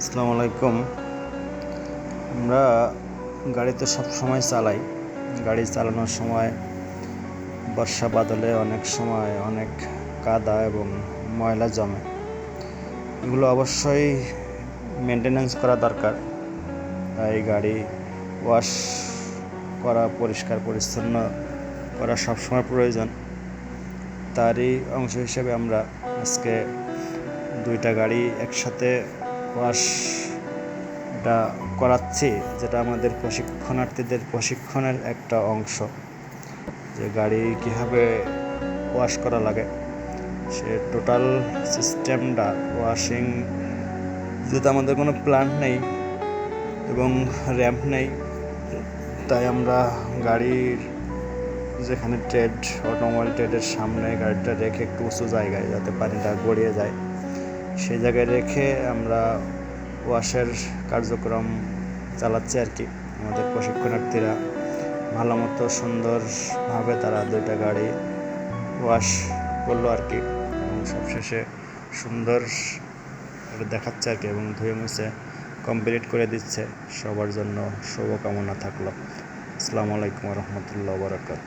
আসসালামু আলাইকুম। আমরা গাড়ি তো সব সময় চালাই। গাড়ি চালানোর সময় বর্ষা বাদলে অনেক সময় অনেক কাদা এবং ময়লা জমে। এগুলো অবশ্যই মেনটেনেন্স করা দরকার। তাই গাড়ি ওয়াশ করা, পরিষ্কার, পরিচ্ছন্ন করা সবসময় প্রয়োজন। তারই অংশ হিসেবে আমরা আজকে দুইটা গাড়ি একসাথে ওয়াশটা করাচ্ছি, যেটা আমাদের প্রশিক্ষণার্থীদের প্রশিক্ষণের একটা অংশ। যে গাড়ি কীভাবে ওয়াশ করা লাগে, সে টোটাল সিস্টেমটা ওয়াশিং যেহেতু আমাদের কোনো প্ল্যান্ট নেই এবং র্যাম্প নেই, তাই আমরা গাড়ির যেখানে ট্রেড অটোমোবাইল ট্রেডের সামনে গাড়িটা রেখে একটু উঁচু জায়গায় যাতে পানিটা গড়িয়ে যায়। সেই জায়গায় রেখে আমরা ওয়াশের কার্যক্রম চালাচ্ছি আর কি। আমাদের প্রশিক্ষণার্থীরা ভালো মতো সুন্দরভাবে তারা দুইটা গাড়ি ওয়াশ করল আর কি এবং সবশেষে সুন্দর দেখাচ্ছে আর কি এবং ধুয়ে মুছে কমপ্লিট করে দিচ্ছে। সবার জন্য শুভকামনা থাকল। আসসালামু আলাইকুম রহমতুল্লাহ বারকাত